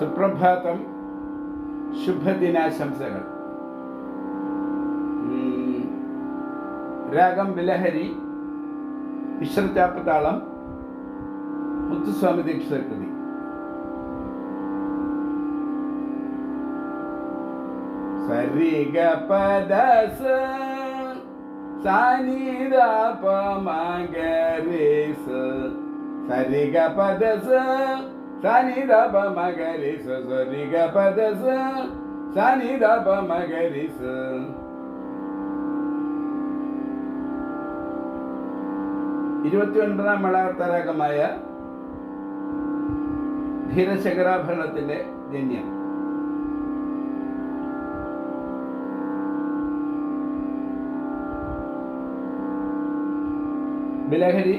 സുപ്രഭാതം ശുഭദിനാശംസകൾ. രാഗം ബിലഹരി വിശ്രചാപ്പത്താളം മുത്തുസ്വാമി ദീക്ഷിത കൃതി സരിഗ പദസ സാനിദ പമഗരേസ സരിഗ പദസ സാനിദ പമഗരിസ സരിഗ പദസ സാനിദ പമഗരിസ ഇരുപത്തി ഒൻപതാം മളാർത്തരാഗമായ ധീരശകരാഭരണത്തിന്റെ ജന്യം ബിലഹരി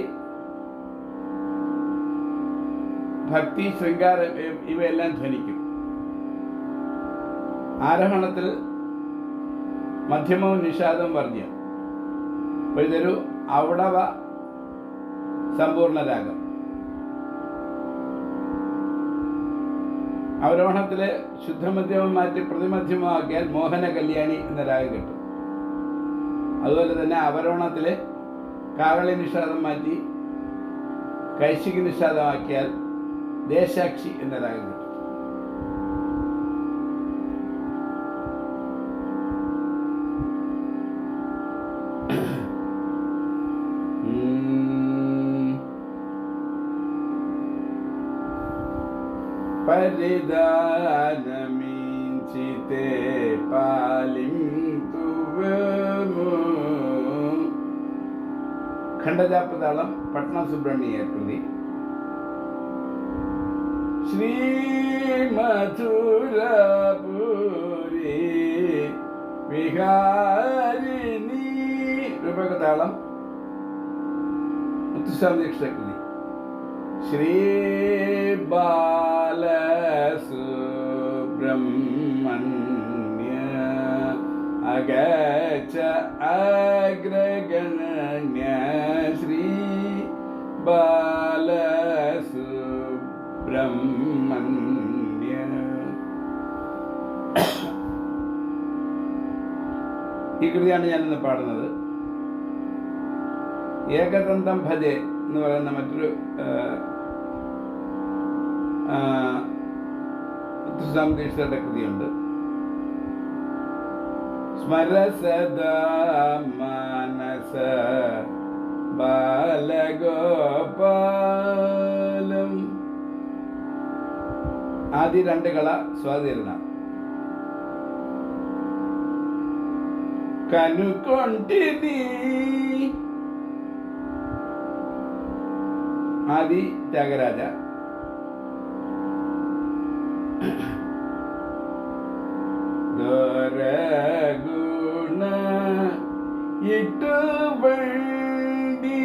ഭക്തി ശൃംഗാരം ഇവ- ഇവയെല്ലാം ധ്വനിക്കും. ആരോഹണത്തിൽ മധ്യമവും നിഷാദവും വർജ്യം അപ്പോൾ ഇതൊരു അവിടവ സമ്പൂർണ രാഗം അവരോഹണത്തിലെ ശുദ്ധമധ്യമം മാറ്റി പ്രതിമധ്യമമാക്കിയാൽ മോഹന കല്യാണി എന്ന രാഗം കിട്ടും. അതുപോലെ തന്നെ അവരോഹണത്തിലെ കാവളി നിഷാദം മാറ്റി കൈശിക നിഷാദമാക്കിയാൽ ദേശാക്ഷി എന്ന രാഗം കിട്ടും ഉം. പരിധാനമിഞ്ചിത്തെ പാലിംതുവമോ ഖണ്ഡജാപ്പതാളം ஸ்ரீமதுரபுரி விகாரிணி ரூபகதாளம் முத்துசாமி கிருஷ்ணகுலி श्रीबालसुब्रह्मण्य अगच अग्रगण्य श्री ഈ കൃതിയാണ് ഞാനിന്ന് പാടുന്നത്. ഏകദന്തം ഭജെ എന്ന് പറയുന്ന മറ്റൊരു ദീക്ഷിതരുടെ കൃതിയുണ്ട്. സ്മരസദ മനസ ബാലഗോപാലം. ആദ്യ രണ്ട് കള സ്വാതിരണം കനുകൊണ്ടിനി. ആദി ത്യാഗരാജ. ദോരഗുണ ഇട്ടു വണ്ടി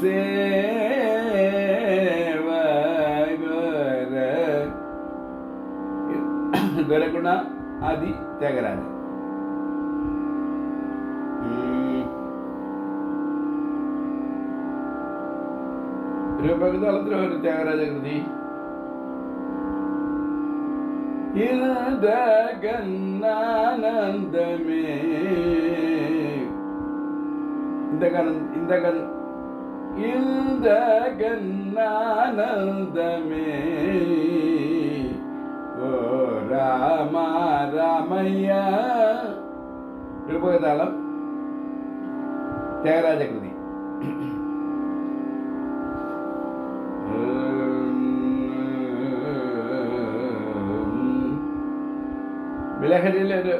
സേവഗോര ദോരഗുണ ആദി ത്യാഗരാജ. ഉം. രൂപകതാളത്തിലെ ഒരു ത്യാഗരാജ ഓ രാമ രാമയ്യ. രൂപകതാളം ത്യാഗരാജ കൃതി വിലഹരിയിലെ ഒരു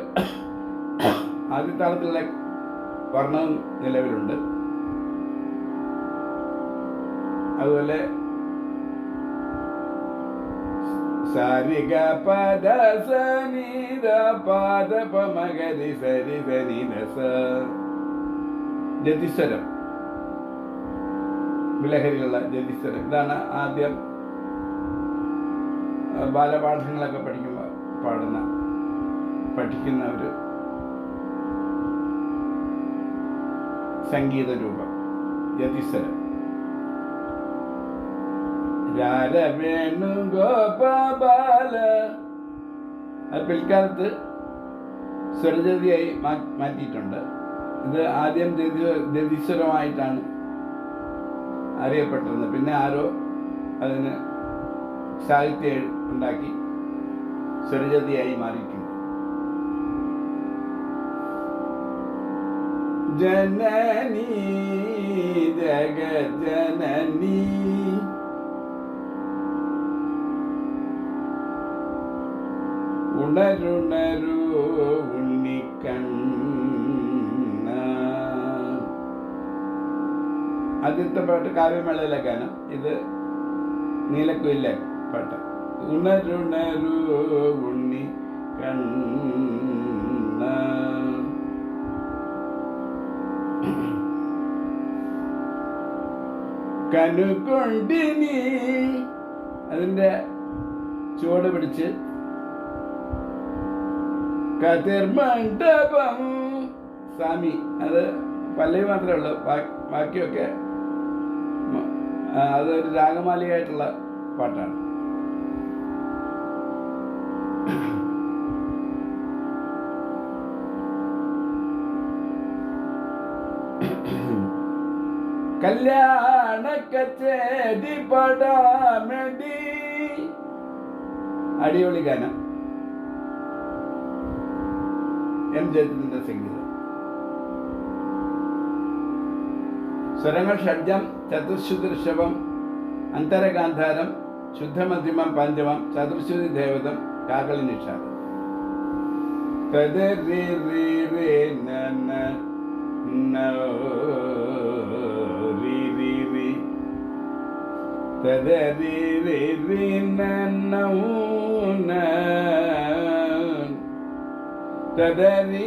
ആദ്യത്താളത്തിലുള്ള വർണവും നിലവിലുണ്ട്. അതുപോലെ സരിഗ പദ സനിത പാദ പമഗരി സരി ദസ ജതിസ്വരം. വിലഹരിയുള്ള ജതിസ്വരം. ഇതാണ് ആദ്യം ബാലപാഠങ്ങളൊക്കെ പഠിക്കുമ്പോൾ പാടുന്ന പഠിക്കുന്ന ഒരു സംഗീത രൂപം രാരവേണു ഗോപാല അത് പിൽക്കാലത്ത് സ്വരജതിയായി മാറ്റിയിട്ടുണ്ട്. ഇത് ആദ്യം രതി- അറിയപ്പെട്ടിരുന്നത്. പിന്നെ ആരോ അതിന് സാഹിത്യ ഉണ്ടാക്കി സ്വരജതിയായി മാറിയിട്ടുണ്ട്. ജനനി ജഗജനനി ഉണരുണരു ആദ്യത്തെ പാട്ട് കാവ്യമേളയിലെ ഗാനം ഇത് നീലക്കുയിലെ പാട്ട്. ഉണരുണരു ഉണ്ണി കണ്ണ. കനുകൊണ്ടിനി അതിന്റെ ചുവട് പിടിച്ച് കതിർമണ്ഡപം സ്വാമി അത് പല്ലവി മാത്രമേ ഉള്ളൂ. ബാക്കിയൊക്കെ അതൊരു രാഗമാലികയായിട്ടുള്ള പാട്ടാണ്. കല്യാണ കച്ചേരി പടാമടി. അടിപൊളി ഗാനം. എം ജയത്തിന്റെ സംഗീതം സ്വരങ്ങൾ ഷഡ്ജം ചതുർശ്രുതി ഋഷഭം അന്തരഗാന്ധാരം ശുദ്ധമധ്യമം പഞ്ചമം ചതുർശ്രുതി ദേവതം കാകളി നിഷാദം. തദരി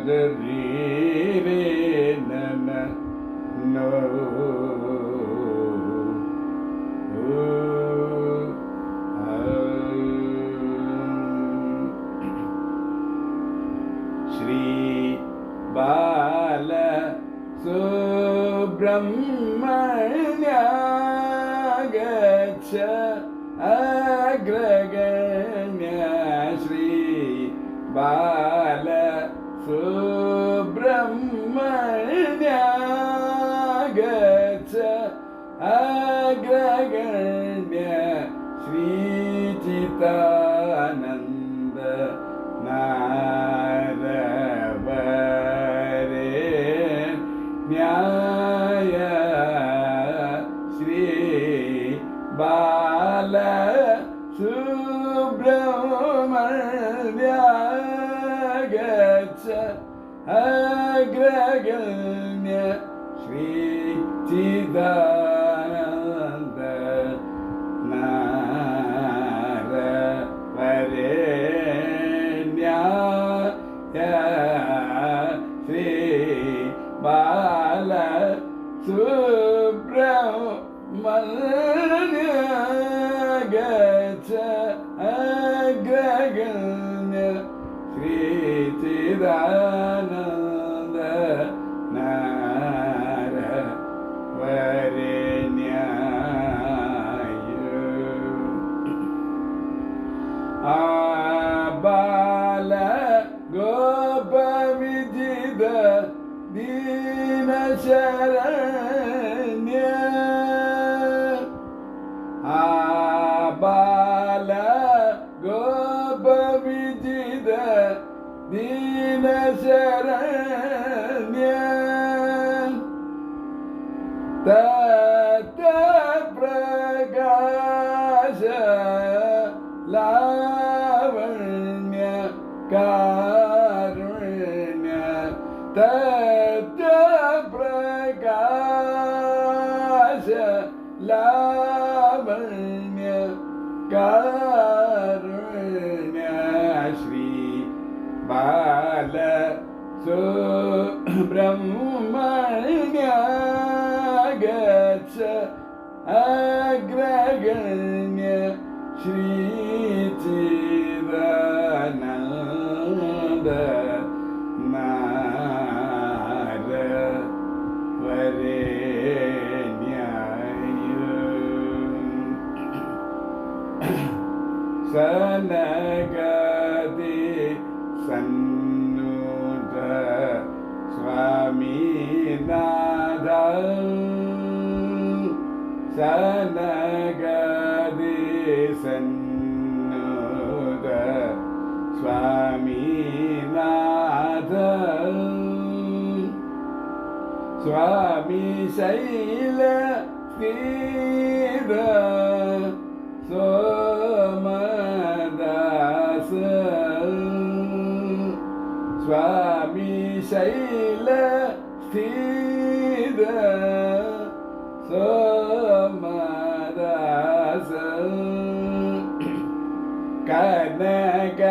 the re re агрогорбя светит. caranya abala goba bijida dina caranya tetap bergasa lah சுவாமி சைல தீர சோமதாச சுவாமி சைல தீர சோமதாச கனக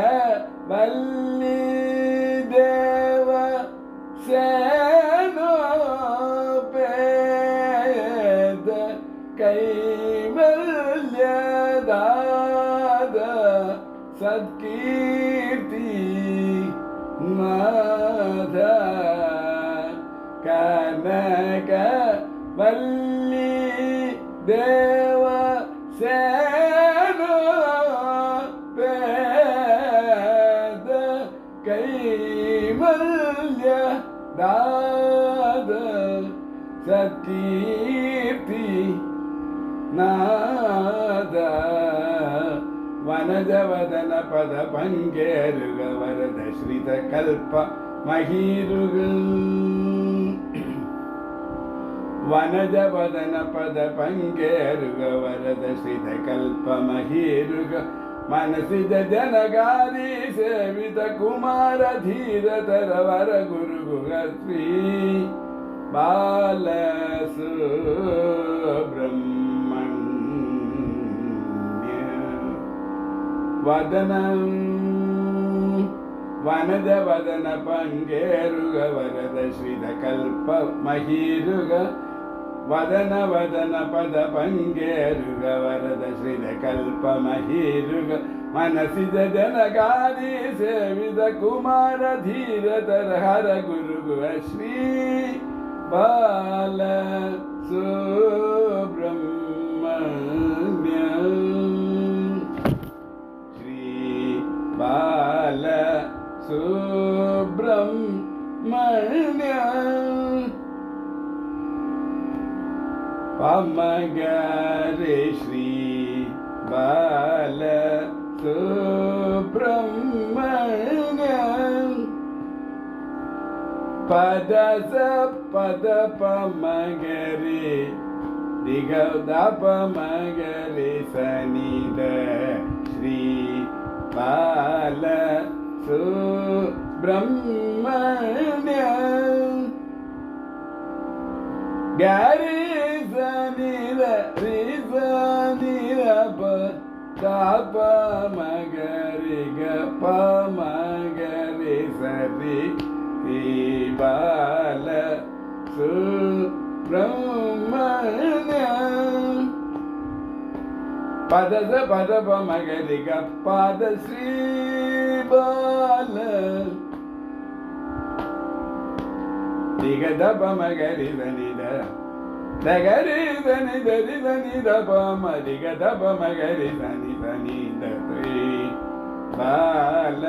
வல்லி தேவ சே வல்லி தேவ சேன பேத கைமல்ய தாத சத்தீர்த்தி நாத ವನಜವದನ ಪದ ಪಂಗೇರುಗ ವರದ ಶ್ರಿತ ಕಲ್ಪ ಮಹೀರುಗಳು वनजवदनपदपङ्गेरुगवरद वदनपद पङ्गेरुग वरद श्रीधकल्प महिरुग मनसि धनकादिकुमारधीरथर वर गुरुग श्री बालसुब्रह्म वदन वनद वदन पङ्गेरुग वरद श्रीदकल्प महिरुग ವದನ ವದನ ಪದ ಪಂಗೇರುಗ ವರದ ಶ್ರೀದ ಕಲ್ಪ ಮಹೀರುಗ ಮನಸಿದ ಜನಗಾರಿ ಸೇವಿದ ಕುಮಾರ ಧೀರತರ ಹರ ಗುರುಗುವ ಶ್ರೀ ಬಾಲ ಸುಬ್ರಹ್ಮಣ್ಯ ಶ್ರೀ ಬಾಲ ಸುಬ್ರಹ್ಮಣ್ಯ பமகரி ஸ்ரீ பால சுப்ரமணம் பதச பத பமகரி திகௌதபமகரி சனித ஸ்ரீ பால சுப்ரமண்யம் கரி ಪ ಮಗರಿ ಗ ಪ ಮಗರಿ ಸರಿ ಈ ಬಾಲ ಸು ಬ್ರಹ್ಮಣ ಪದದ ಪದ ಪ ಮಗರಿ ಗ ಪದ ಶ್ರೀ ಬಾಲ ದಿಗದ ಪ ಮಗರಿ ಸನಿದ నగరి దని దరి దని దప మరిగ దప మగరి దని దని దరి బాల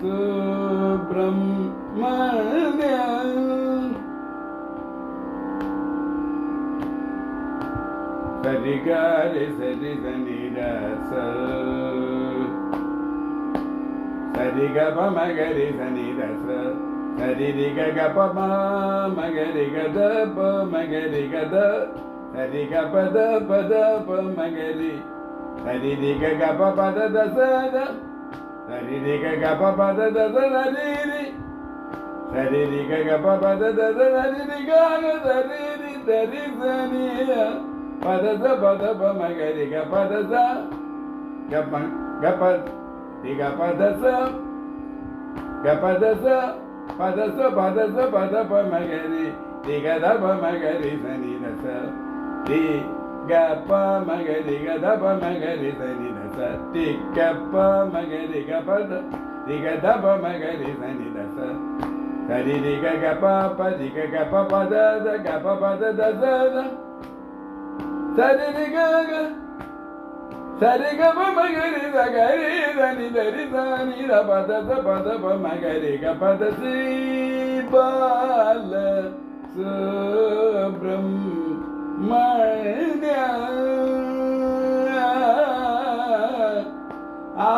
సుబ్రహ్మణ్యం సరిగారి సరి దని రస సరిగ మగరి దని రస Hari Riga Gapama Magariga Dapa Magariga Da Hari Gapa Dapa Dapa Magari Hari Riga Gapa Pada Dasada Hari Riga Gapa Pada Dasada Riri Hari Riga Gapa Pada Dasada Riri Gaga Dari Dari Zaniya Pada Da Pa Magariga Da Gapa Gapa Riga Pada Sa Gapa Da Sa పదస పదస పద పమగరి దిగద పమగరి సని రస the గప మగరి గద పమగరి సని రస the గప మగరి గపద దిగద పమగరి సని రస సరి దిగ గప పది గప పద గప పద దస సరి దిగ సరిగమ మగరి సగరి దని దరి దాని పద పద మగరి గ పద బాల సుబ్రహ్మణ్య ఆ